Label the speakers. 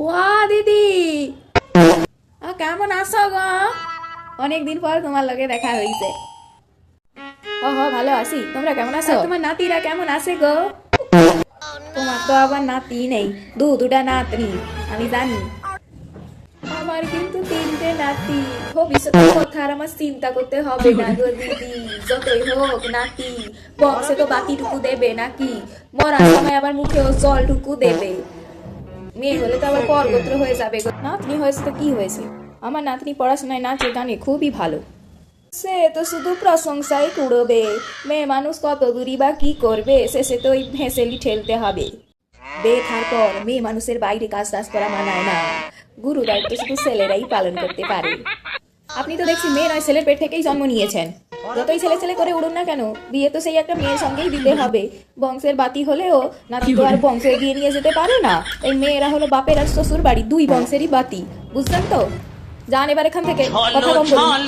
Speaker 1: ওয়া দিদি। কেমন আছো গো? অনেকদিন পর তোমার লগে দেখা হইছে। ও হ ভালো আছি। তোমরা কেমন আছো? তোমার নাতিরা কেমন আছে গো? তোমার তো আবার নাতি নেই দু দুটা নাতনি আমি জানি। আমার কিন্তু তিনটে নাতি। ভবিষ্যতের কথা আর আমার চিন্তা করতে হবে না গো দিদি। যতই হোক নাতি বংশে তো বাতিটুকু দেবে নাকি? মরার সময় আবার মুখেও জলটুকু দেবে। মেয়ে হলে তো আবার পরগোত্র হয়ে যাবে। নাতনি হয়েছে তো কি হয়েছে? আমার নাতনি পড়াশোনায় নাচে গানে খুবই ভালো। সে তো শুধু প্রশংসাই কুড়োবে। মেয়ে মানুষ কত দূরই বা কি করবে, শেষে তো ওই ভেসেলি ঠেলতে হবে। বেখার পর মেয়ে মানুষের বাইরে কাজ টাজ করা মানায় না। গুরু দায়িত্ব শুধু ছেলেরাই পালন করতে পারে। আপনি তো দেখছি মেয়ে নয়, ছেলের পেট থেকেই জন্ম নিয়েছেন। যতই ছেলে ছেলে করে উড়ুন না কেন বিয়ে তো সেই একটা মেয়ের সঙ্গেই দিতে হবে। বংশের বাতি হলেও নাতি তো আর বংশ এগিয়ে নিয়ে যেতে পারে না। এই মেয়েরা হলো বাপের আর শ্বশুর বাড়ি দুই বংশেরই বাতি। বুঝলেন তো? যান এবার এখান থেকে কথা কম বলুন